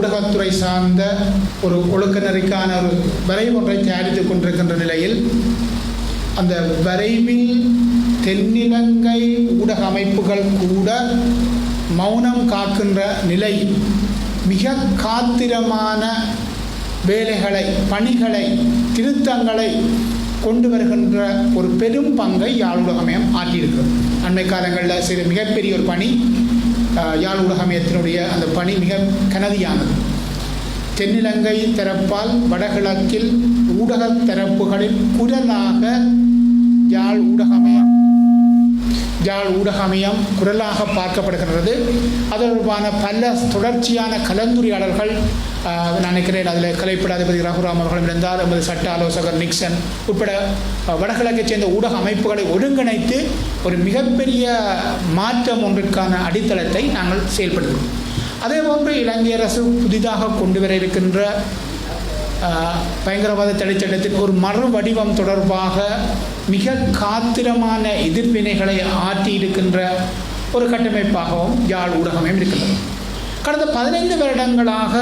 ஊடகத்துறை சார்ந்த ஒரு ஒழுக்க நெறிக்கான ஒரு வரைவு ஒன்றை தயாரித்துக் கொண்டிருக்கின்ற நிலையில் அந்த வரைவில் தென்னிலங்கை ஊடக அமைப்புகள் கூட மௌனம் காக்கின்ற நிலை மிக காத்திரமான வேலைகளை பணிகளை திருத்தங்களை கொண்டு வருகின்ற ஒரு பெரும் பங்கை யாழ் ஊடகமயம் ஆற்றியிருக்கிறது. அண்மை காலங்களில் செய்த மிகப்பெரிய ஒரு பணி யாழ் உலகமயத்தினுடைய அந்த பணி மிக கனதியானது. தென்னிலங்கை தரப்பால் வடகிழக்கில் ஊடக தரப்புகளின் குரலாக யாழ் ஊடகமயம் யாழ் ஊடகமயம் குரலாக பார்க்கப்படுகின்றது. அது தொடர்பான பல தொடர்ச்சியான கலந்துரையாடல்கள் நான் நினைக்கிறேன் அதில் கலைப்படாதிபதி ரகுராம் அவர்களும் இருந்தார் எமது சட்ட ஆலோசகர் நிக்சன் உட்பட வடகிழக்கைச் சேர்ந்த ஊடக அமைப்புகளை ஒருங்கிணைத்து ஒரு மிகப்பெரிய மாற்றம் ஒன்றிற்கான அடித்தளத்தை நாங்கள் செயல்படுகிறோம் அதே போன்று இலங்கை அரசு புதிதாக கொண்டு வர இருக்கின்ற பயங்கரவாத தடைச்சட்டத்தின் ஒரு மறு வடிவம் தொடர்பாக மிக காத்திரமான எதிர்வினைகளை ஆற்றி இருக்கின்ற ஒரு கட்டமைப்பாகவும் யாழ் ஊடகமயம் இருக்கின்றது. கடந்த பதினைந்து வருடங்களாக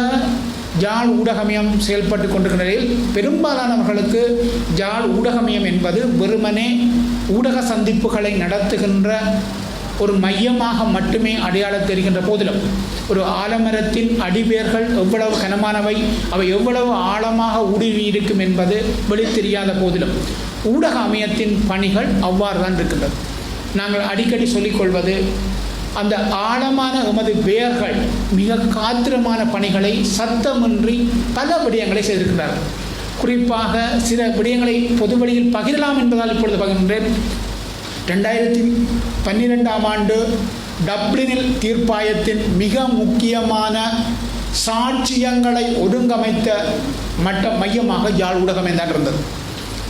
யாழ் ஊடகமயம் செயல்பட்டு கொண்டிருக்கிற நிலையில் பெரும்பாலானவர்களுக்கு யாழ் ஊடகமயம் என்பது வெறுமனே ஊடக சந்திப்புகளை நடத்துகின்ற ஒரு மையமாக மட்டுமே அடையாளம் தெரிகின்ற போதிலும் ஒரு ஆலமரத்தின் அடிவேர்கள் எவ்வளவு கனமானவை அவை எவ்வளவு ஆழமாக ஊடுருவி இருக்கும் என்பது வெளித்தெரியாத போதிலும் ஊடக அமையத்தின் பணிகள் அவ்வாறு தான் இருக்கின்றது. நாங்கள் அடிக்கடி சொல்லிக்கொள்வது அந்த ஆழமான எமது வேர்கள் மிக காத்திரமான பணிகளை சத்தமின்றி பல விடயங்களை செய்திருக்கிறார்கள். குறிப்பாக சில விடயங்களை பொது வழியில் பகிரலாம் என்பதால் இப்பொழுது பகிர்கின்றேன். ரெண்டாயிரத்தி பன்னிரெண்டாம் ஆண்டு டப்ளினில் தீர்ப்பாயத்தின் மிக முக்கியமான சாட்சியங்களை ஒருங்கமைத்த மட்ட மையமாக யாழ் ஊடகம் தான் இருந்தது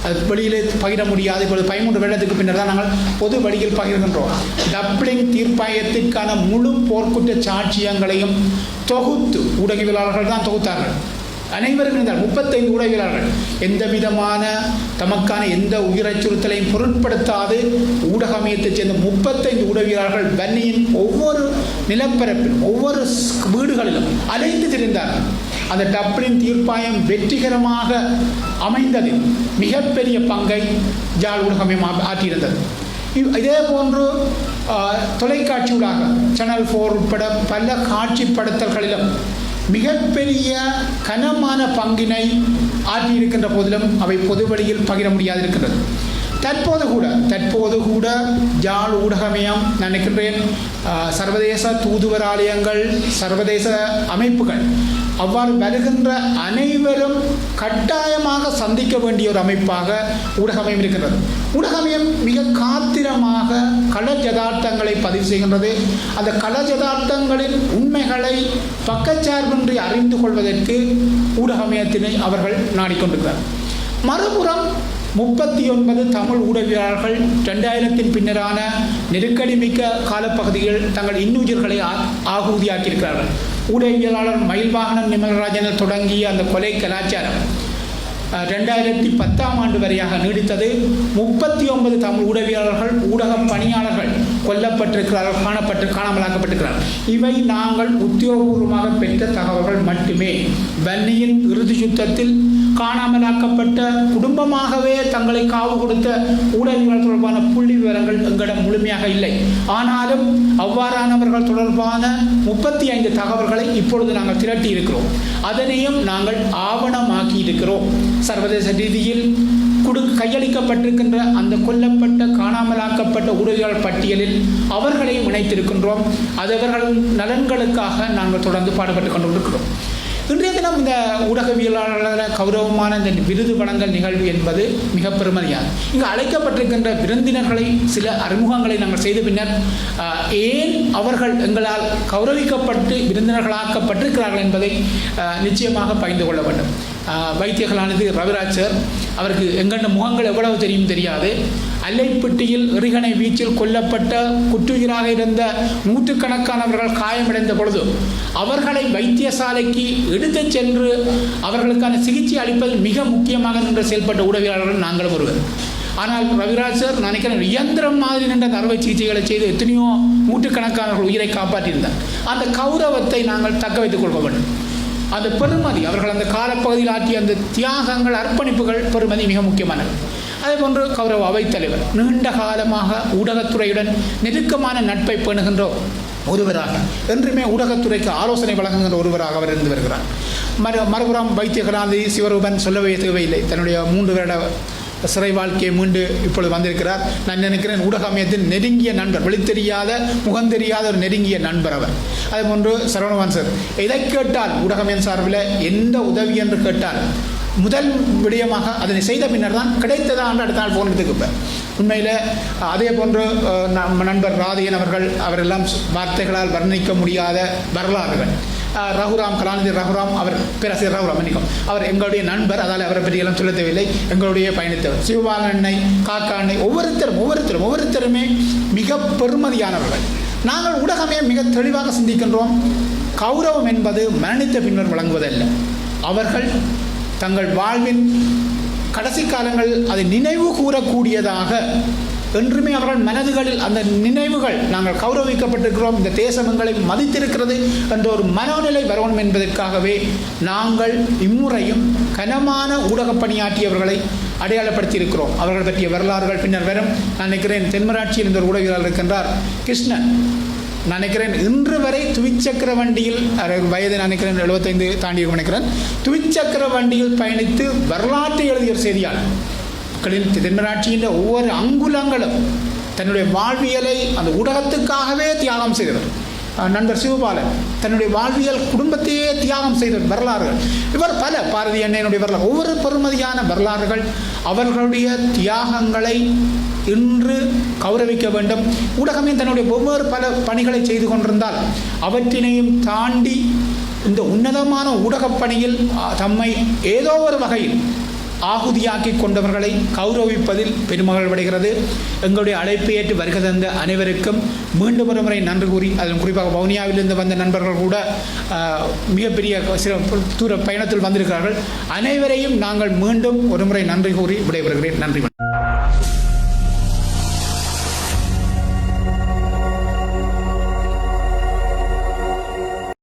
அது வெளியிலே பகிர முடியாது. இப்பொழுது பதிமூன்று வருடத்துக்கு பின்னர் தான் நாங்கள் பொது வழியில் பகிர்கின்றோம். டப்ளின் தீர்ப்பாயத்திற்கான முழு போர்க்குற்ற சாட்சியங்களையும் தொகுத்து ஊடகவியலாளர்கள் தான் தொகுத்தார்கள். அனைவரும் இருந்தார் முப்பத்தைந்து ஊடகவியலாளர்கள் எந்த விதமான தமக்கான எந்த உயிர் அச்சுறுத்தலையும் பொருட்படுத்தாது. ஊடகமயத்தைச் சேர்ந்த முப்பத்தைந்து ஊடகவியலாளர்கள் வன்னியின் ஒவ்வொரு நிலப்பரப்பிலும் ஒவ்வொரு வீடுகளிலும் அலைந்து திரிந்தார்கள். அந்த டப்ளின் தீர்ப்பாயம் வெற்றிகரமாக அமைந்ததில் மிகப்பெரிய பங்கை ஜாழ் ஊடகமயம் ஆ- ஆற்றியிருந்தது. இவ்- இதே போன்று தொலைக்காட்சி ஊடாக சேனல் ஃபோர் உட்பட பல காட்சிப்படுத்தல்களிலும் மிகப்பெரிய கனமான பங்கினை ஆற்றியிருக்கின்ற போதிலும் அவை பொது வழியில் பகிர முடியாது இருக்கின்றது தற்போது கூட தற்போது கூட ஜாழ் ஊடகமயம் நினைக்கின்றேன். சர்வதேச தூதுவராலயங்கள் சர்வதேச அமைப்புகள் அவ்வாறு வருகின்ற அனைவரும் கட்டாயமாக சந்திக்க வேண்டிய ஒரு அமைப்பாக ஊடகமயம் இருக்கின்றது ஊடகமயம் மிக காத்திரமாக கள ஜதார்த்தங்களை பதிவு செய்கின்றது. அந்த கள ஜதார்த்தங்களின் உண்மைகளை பக்கச்சார்பின்றி அறிந்து கொள்வதற்கு ஊடகமயத்தினை அவர்கள் நாடிக்கொண்டிருக்கிறார் மறுபுறம் முப்பத்தி ஒன்பது தமிழ் ஊடகவியலாளர்கள் ரெண்டாயிரத்தின் பின்னரான நெருக்கடி மிக்க காலப்பகுதியில் தங்கள் இன்னுயிர்களை ஆகுதியாக்கியிருக்கிறார்கள். ஊடகவியலாளர் மயில்வாகனம் நிமலராஜன தொடங்கிய அந்த கொலை கலாச்சாரம் ரெண்டாயிரத்தி பத்தாம் ஆண்டு வரையாக நீடித்தது முப்பத்தி ஒன்பது தமிழ் ஊடகவியலாளர்கள் ஊடக பணியாளர்கள் கொல்லப்பட்டிருக்கிறார்கள் காணப்பட்டு காணாமலாக்கப்பட்டிருக்கிறார்கள். இவை நாங்கள் உத்தியோகபூர்வமாக பெற்ற தகவல்கள் மட்டுமே. வன்னியின் இறுதி யுத்தத்தில் காணாமலாக்கப்பட்ட குடும்பமாகவே தங்களை காவு கொடுத்த ஊடகங்கள் தொடர்பான புள்ளி விவரங்கள் எங்களிடம் முழுமையாக இல்லை. ஆனாலும் அவ்வாறானவர்கள் தொடர்பான முப்பத்தி ஐந்து தகவல்களை இப்பொழுது நாங்கள் திரட்டி இருக்கிறோம் அதனையும் நாங்கள் ஆவணமாக்கி இருக்கிறோம் சர்வதேச ரீதியில் குடு கையளிக்கப்பட்டிருக்கின்ற அந்த கொல்லப்பட்ட காணாமலாக்கப்பட்ட உறுதியாளர் பட்டியலில் அவர்களையும் இணைத்திருக்கின்றோம். அது அவர்கள் நலன்களுக்காக நாங்கள் தொடர்ந்து பாடுபட்டு கொண்டிருக்கிறோம் இன்றைய தினம் இந்த ஊடகவியலாளர் கௌரவமான இந்த விருது வழங்கல் நிகழ்வு என்பது மிக பெருமதியானது இங்கு அழைக்கப்பட்டிருக்கின்ற விருந்தினர்களை சில அறிமுகங்களை நாங்கள் செய்த பின்னர் ஏன் அவர்கள் எங்களால் கௌரவிக்கப்பட்டு விருந்தினர்களாக்கப்பட்டிருக்கிறார்கள் என்பதை நிச்சயமாக பகிர்ந்து கொள்ள வேண்டும். வைத்தியர்களானது ரவிராஜர் அவருக்கு எங்கண்ட முகங்கள் எவ்வளவு தெரியும் தெரியாது. அல்லைப்பட்டியில் எறிகணை வீச்சில் கொல்லப்பட்ட குற்றுயிராக இருந்த நூற்றுக்கணக்கானவர்கள் காயமடைந்த பொழுது அவர்களை வைத்தியசாலைக்கு எடுத்துச் சென்று அவர்களுக்கான சிகிச்சை அளிப்பதில் மிக முக்கியமாக நின்று செயல்பட்ட உடவியாளர்கள் நாங்களும் ஒருவர். ஆனால் ரவிராஜ் சார் நினைக்கிறேன் இயந்திரம் மாதிரி நின்ற அந்த அறுவை சிகிச்சைகளை செய்து எத்தனையோ நூற்றுக்கணக்கானவர்கள் உயிரை காப்பாற்றியிருந்தார். அந்த கௌரவத்தை நாங்கள் தக்க வைத்துக் கொள்ள வேண்டும். அந்த பெருமதி அவர்கள் அந்த காலப்பகுதியில் ஆற்றிய அந்த தியாகங்கள் அர்ப்பணிப்புகள் பெருமதி மிக முக்கியமானது. அதே போன்று கௌரவ அவைத்தலைவர் நீண்ட காலமாக ஊடகத்துறையுடன் நெருக்கமான நட்பை பேணுகின்ற ஒருவராக என்றுமே ஊடகத்துறைக்கு ஆலோசனை வழங்குகின்ற ஒருவராக அவர் இருந்து வருகிறார். மறு மறுபுறம் வைத்தியகராந்தி சிவரூபன் சொல்லவே தேவையில்லை. தன்னுடைய மூன்று வருட சிறை வாழ்க்கையை மீண்டு இப்பொழுது வந்திருக்கிறார். நான் நினைக்கிறேன் ஊடக அமையத்தின் நெருங்கிய நண்பர் வெளித்தெரியாத முகந்தெரியாத ஒரு நெருங்கிய நண்பர் அவர். அதேபோன்று சரவணவான் சார் எதை கேட்டால்? ஊடகமையின் சார்பில் எந்த உதவி? என்று கேட்டால் முதல் விடயமாக அதனை செய்த பின்னர் தான் கிடைத்ததா என்று அடுத்த நாள் போன் எடுத்துக்குப்பேன் உண்மையில் அதே போன்று நம் நண்பர் ராதையன் அவர்கள் அவரெல்லாம் வார்த்தைகளால் வர்ணிக்க முடியாத வரலாறுகள். ரகுராம் கலாநிதி ரகுராம் அவர் பேராசிரியர் ரகுராம் மன்னிக்கும் அவர் எங்களுடைய நண்பர் அதால் அவரை பற்றி எல்லாம் சொல்ல தேவையில்லை. எங்களுடைய பயணித்தவர். சிவபாலண்ணை காக்கா அண்ணை ஒவ்வொருத்தரும் ஒவ்வொருத்தரும் ஒவ்வொருத்தருமே மிக பெருமதியானவர்கள். நாங்கள் ஊடகமே மிக தெளிவாக சிந்திக்கின்றோம். கௌரவம் என்பது மரணித்த பின்னர் வழங்குவதல்ல. அவர்கள் தங்கள் வாழ்வின் கடைசி காலங்கள் அதை நினைவு கூறக்கூடியதாக என்றுமே அவர்கள் மனதுகளில் அந்த நினைவுகள் நாங்கள் கௌரவிக்கப்பட்டிருக்கிறோம். இந்த தேசம் எங்களை மதித்திருக்கிறது என்ற ஒரு மனோநிலை வரணும் என்பதற்காகவே நாங்கள் இம்முறையும் கனமான ஊடகப்பணியாற்றியவர்களை பணியாற்றியவர்களை அவர்கள் பற்றிய வரலாறுகள் பின்னர் வரும். நான் நினைக்கிறேன் தென்மராட்சியில் இந்த ஒரு ஊடகவியலாளர் இருக்கின்றார். கிருஷ்ணன். நினைக்கிறேன். இன்று வரை துவிச்சக்கர வண்டியில் வயது நினைக்கிறேன் எழுபத்தைந்து தாண்டி நினைக்கிறேன். துவிச்சக்கர வண்டியில் பயணித்து வரலாற்றை எழுதிய ஒரு செய்தியாளர் மக்களின் தென்மராட்சியின் ஒவ்வொரு அங்குலங்களும் தன்னுடைய வாழ்வியலை அந்த ஊடகத்துக்காகவே தியாகம் செய்தவர் நண்பர் சிவபாலன் தன்னுடைய வாழ்வியல் குடும்பத்தையே தியாகம் செய்த வரலாறுகள். இவர் பல பாரதி அண்ணனுடைய வரலாறு ஒவ்வொரு பெருமதியான வரலாறுகள் அவர்களுடைய தியாகங்களை இன்று கௌரவிக்க வேண்டும். ஊடகமே தன்னுடைய ஒவ்வொரு பல பணிகளை செய்து கொண்டிருந்தால் அவற்றினையும் தாண்டி இந்த உன்னதமான ஊடகப் பணியில் தம்மை ஏதோ ஒரு வகையில் ஆகுதியாக்கி கொண்டவர்களை கௌரவிப்பதில் பெருமகள் விடுகிறது எங்களுடைய அழைப்பு ஏற்று வருகை தந்த அனைவருக்கும் மீண்டும் ஒரு முறை நன்றி கூறி அதன் குறிப்பாக வவுனியாவிலிருந்து வந்த நண்பர்கள் கூட மிகப்பெரிய சில தூர பயணத்தில் வந்திருக்கிறார்கள். அனைவரையும் நாங்கள் மீண்டும் ஒரு முறை நன்றி கூறி விடைபெறுகிறேன். நன்றி.